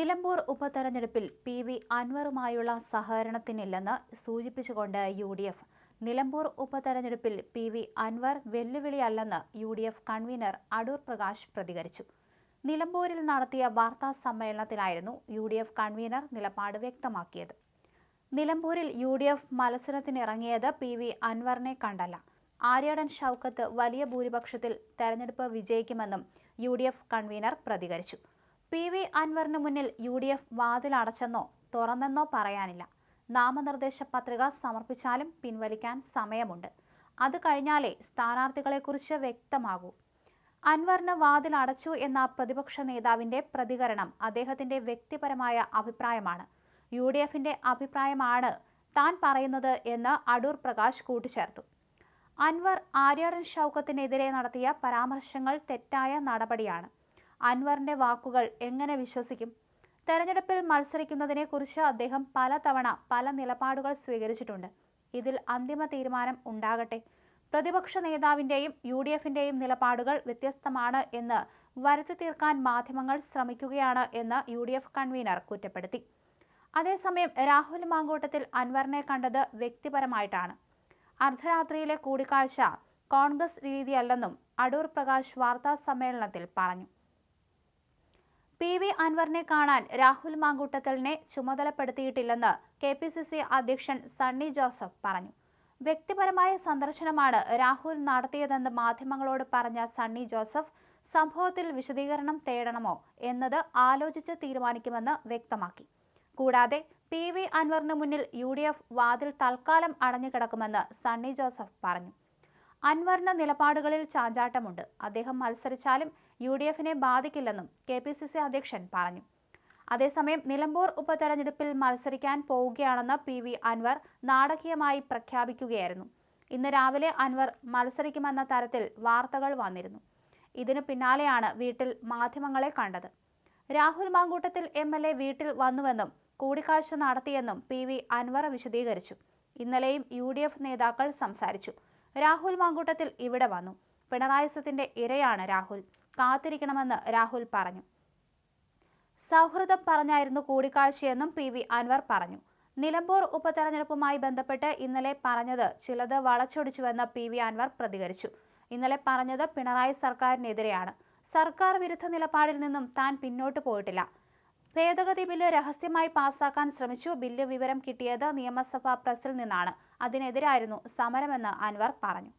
നിലമ്പൂർ ഉപതെരഞ്ഞെടുപ്പിൽ P V അൻവറുമായുള്ള സഹകരണത്തിനില്ലെന്ന് സൂചിപ്പിച്ചുകൊണ്ട് U D F. Nilambur ഉപതെരഞ്ഞെടുപ്പിൽ P V Anvar വെല്ലുവിളിയല്ലെന്ന് U D F convener Adoor Prakash പ്രതികരിച്ചു. നിലമ്പൂരിൽ നടത്തിയ വാർത്താ സമ്മേളനത്തിലായിരുന്നു യു ഡി എഫ് കൺവീനർ നിലപാട് വ്യക്തമാക്കിയത്. നിലമ്പൂരിൽ യു ഡി എഫ് മത്സരത്തിനിറങ്ങിയത് പി വി അൻവറിനെ കണ്ടല്ല. ആര്യാടൻ ഷൗക്കത്ത് വലിയ ഭൂരിപക്ഷത്തിൽ തെരഞ്ഞെടുപ്പ് വിജയിക്കുമെന്നും യു ഡി എഫ് കൺവീനർ പ്രതികരിച്ചു. പി വി അൻവറിന് മുന്നിൽ യു ഡി എഫ് വാതിലടച്ചെന്നോ തുറന്നെന്നോ പറയാനില്ല. നാമനിർദ്ദേശ പത്രിക സമർപ്പിച്ചാലും പിൻവലിക്കാൻ സമയമുണ്ട്. അത് കഴിഞ്ഞാലേ സ്ഥാനാർത്ഥികളെക്കുറിച്ച് വ്യക്തമാകൂ. അൻവറിന് വാതിൽ അടച്ചു എന്ന പ്രതിപക്ഷ നേതാവിന്റെ പ്രതികരണം അദ്ദേഹത്തിന്റെ വ്യക്തിപരമായ അഭിപ്രായമാണ്. യു ഡി എഫിന്റെ അഭിപ്രായമാണ് താൻ പറയുന്നത് എന്ന് അടൂർ പ്രകാശ് കൂട്ടിച്ചേർത്തു. അൻവർ ആര്യാടൻ ഷൗക്കത്തിനെതിരെ നടത്തിയ പരാമർശങ്ങൾ തെറ്റായ നടപടിയാണ്. അൻവറിന്റെ വാക്കുകൾ എങ്ങനെ വിശ്വസിക്കും? തെരഞ്ഞെടുപ്പിൽ മത്സരിക്കുന്നതിനെക്കുറിച്ച് അദ്ദേഹം പലതവണ പല നിലപാടുകൾ സ്വീകരിച്ചിട്ടുണ്ട്. ഇതിൽ അന്തിമ തീരുമാനം ഉണ്ടാകട്ടെ. പ്രതിപക്ഷ നേതാവിന്റെയും യു ഡി എഫിന്റെയും നിലപാടുകൾ വ്യത്യസ്തമാണ് എന്ന് വരുത്തി തീർക്കാൻ മാധ്യമങ്ങൾ ശ്രമിക്കുകയാണ് എന്ന് യു ഡി എഫ് കൺവീനർ കുറ്റപ്പെടുത്തി. അതേസമയം രാഹുൽ മാങ്കൂട്ടത്തിൽ അൻവറിനെ കണ്ടത് വ്യക്തിപരമായിട്ടാണ്. അർദ്ധരാത്രിയിലെ കൂടിക്കാഴ്ച കോൺഗ്രസ് രീതിയല്ലെന്നും അടൂർ പ്രകാശ് വാർത്താ സമ്മേളനത്തിൽ പറഞ്ഞു. പി വി അൻവറിനെ കാണാൻ രാഹുൽ മാങ്കൂട്ടത്തലിനെ ചുമതലപ്പെടുത്തിയിട്ടില്ലെന്ന് കെ പി സി സി അധ്യക്ഷൻ സണ്ണി ജോസഫ് പറഞ്ഞു. വ്യക്തിപരമായ സന്ദർശനമാണ് രാഹുൽ നടത്തിയതെന്ന് മാധ്യമങ്ങളോട് പറഞ്ഞ സണ്ണി ജോസഫ് സംഭവത്തിൽ വിശദീകരണം തേടണമോ എന്നത് ആലോചിച്ച് തീരുമാനിക്കുമെന്ന് വ്യക്തമാക്കി. കൂടാതെ പി വി അൻവറിന് മുന്നിൽ യു ഡി എഫ് വാതിൽ തൽക്കാലം അടഞ്ഞുകിടക്കുമെന്ന് സണ്ണി ജോസഫ് പറഞ്ഞു. അൻവറിന്റെ നിലപാടുകളിൽ ചാഞ്ചാട്ടമുണ്ട്. അദ്ദേഹം മത്സരിച്ചാലും യു ഡി എഫിനെ ബാധിക്കില്ലെന്നും കെ പി സി സി അധ്യക്ഷൻ പറഞ്ഞു. അതേസമയം നിലമ്പൂർ ഉപതെരഞ്ഞെടുപ്പിൽ മത്സരിക്കാൻ പോവുകയാണെന്ന് പി വി അൻവർ നാടകീയമായി പ്രഖ്യാപിക്കുകയായിരുന്നു. ഇന്ന് രാവിലെ അൻവർ മത്സരിക്കുമെന്ന തരത്തിൽ വാർത്തകൾ വന്നിരുന്നു. ഇതിനു പിന്നാലെയാണ് വീട്ടിൽ മാധ്യമങ്ങളെ കണ്ടത്. Rahul Mamkootathil M L A വീട്ടിൽ വന്നുവെന്നും കൂടിക്കാഴ്ച നടത്തിയെന്നും പി വി അൻവർ വിശദീകരിച്ചു. ഇന്നലെയും യു ഡി എഫ് നേതാക്കൾ സംസാരിച്ചു. രാഹുൽ മാങ്കൂട്ടത്തിൽ ഇവിടെ വന്നു. പിണറായിസത്തിന്റെ ഇരയാണ് രാഹുൽ. കാത്തിരിക്കണമെന്ന് രാഹുൽ പറഞ്ഞു. സൗഹൃദം പറഞ്ഞായിരുന്നു കൂടിക്കാഴ്ചയെന്നും പി വി അൻവർ പറഞ്ഞു. നിലമ്പൂർ ഉപതെരഞ്ഞെടുപ്പുമായി ബന്ധപ്പെട്ട് ഇന്നലെ പറഞ്ഞത് ചിലത് വളച്ചൊടിച്ചുവെന്ന് പി വി അൻവർ പ്രതികരിച്ചു. ഇന്നലെ പറഞ്ഞത് പിണറായി സർക്കാരിനെതിരെയാണ്. സർക്കാർ വിരുദ്ധ നിലപാടിൽ നിന്നും താൻ പിന്നോട്ട് പോയിട്ടില്ല. ഭേദഗതി ബില്ല് രഹസ്യമായി പാസാക്കാൻ ശ്രമിച്ചു. ബില്ല് വിവരം കിട്ടിയത് നിയമസഭാ പ്രസിൽ നിന്നാണ്. അതിനെതിരായിരുന്നു സമരമെന്ന് അൻവർ പറഞ്ഞു.